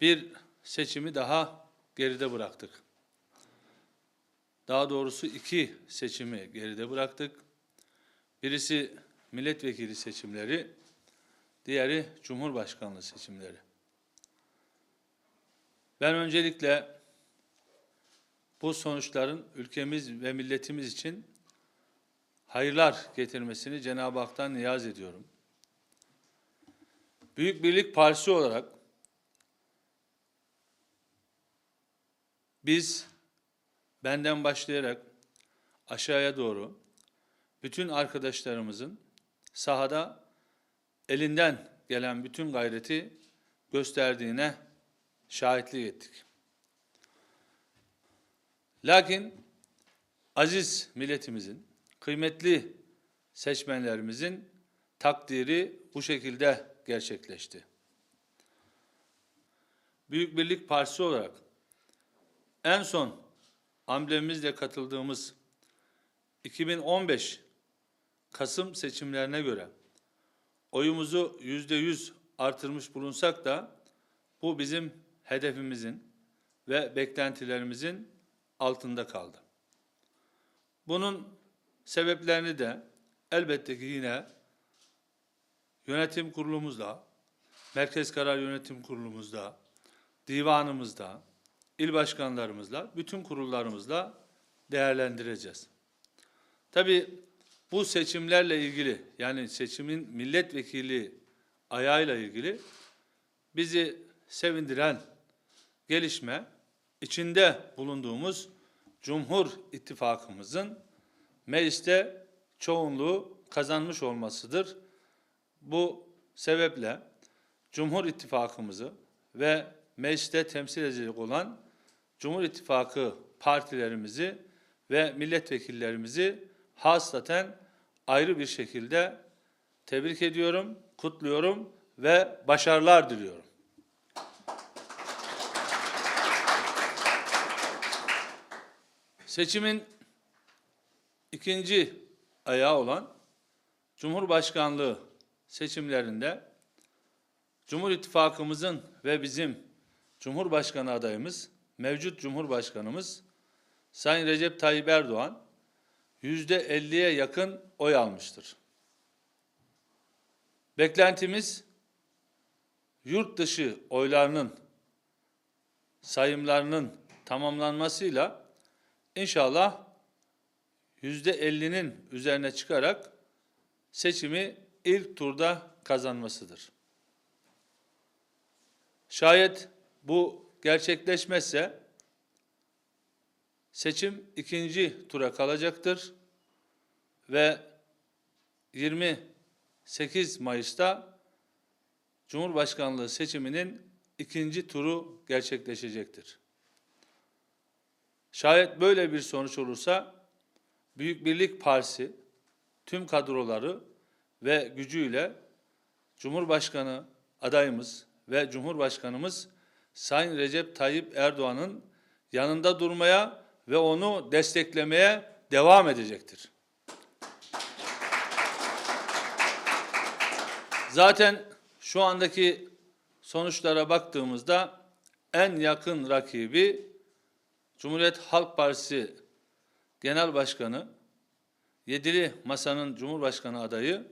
bir seçimi daha geride bıraktık. Daha doğrusu iki seçimi geride bıraktık. Birisi milletvekili seçimleri, diğeri cumhurbaşkanlığı seçimleri. Ben öncelikle bu sonuçların ülkemiz ve milletimiz için hayırlar getirmesini Cenab-ı Hak'tan niyaz ediyorum. Büyük Birlik Partisi olarak biz benden başlayarak aşağıya doğru bütün arkadaşlarımızın sahada elinden gelen bütün gayreti gösterdiğine şahitlik ettik. Lakin aziz milletimizin, kıymetli seçmenlerimizin takdiri bu şekilde gerçekleşti. Büyük Birlik Partisi olarak en son amblemimizle katıldığımız 2015 Kasım seçimlerine göre oyumuzu yüzde yüz artırmış bulunsak da bu bizim hedefimizin ve beklentilerimizin altında kaldı. Bunun sebeplerini de elbette ki yine yönetim kurulumuzla, Merkez Karar Yönetim Kurulumuzda, divanımızda, il başkanlarımızla, bütün kurullarımızla değerlendireceğiz. Tabii bu seçimlerle ilgili yani seçimin milletvekili ayağıyla ilgili bizi sevindiren gelişme içinde bulunduğumuz Cumhur İttifakımızın mecliste çoğunluğu kazanmış olmasıdır. Bu sebeple Cumhur İttifakımızı ve mecliste temsil edilecek olan Cumhur İttifakı partilerimizi ve milletvekillerimizi hasaten ayrı bir şekilde tebrik ediyorum, kutluyorum ve başarılar diliyorum. Seçimin ikinci ayağı olan Cumhurbaşkanlığı seçimlerinde Cumhur İttifakımızın ve bizim Cumhurbaşkanı adayımız, mevcut Cumhurbaşkanımız Sayın Recep Tayyip Erdoğan yüzde elliye yakın oy almıştır. Beklentimiz yurt dışı oylarının sayımlarının tamamlanmasıyla inşallah yüzde ellinin üzerine çıkarak seçimi ilk turda kazanmasıdır. Şayet bu gerçekleşmezse seçim ikinci tura kalacaktır ve 28 Mayıs'ta Cumhurbaşkanlığı seçiminin ikinci turu gerçekleşecektir. Şayet böyle bir sonuç olursa Büyük Birlik Partisi tüm kadroları ve gücüyle Cumhurbaşkanı adayımız ve Cumhurbaşkanımız Sayın Recep Tayyip Erdoğan'ın yanında durmaya ve onu desteklemeye devam edecektir. Zaten şu andaki sonuçlara baktığımızda en yakın rakibi Cumhuriyet Halk Partisi Genel Başkanı, Yedili Masa'nın Cumhurbaşkanı adayı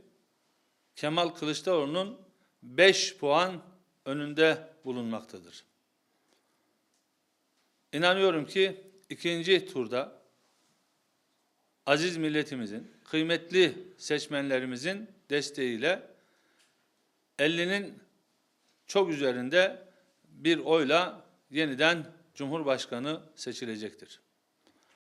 Kemal Kılıçdaroğlu'nun 5 puan önünde bulunmaktadır. İnanıyorum ki ikinci turda aziz milletimizin, kıymetli seçmenlerimizin desteğiyle 50'nin çok üzerinde bir oyla yeniden Cumhurbaşkanı seçilecektir.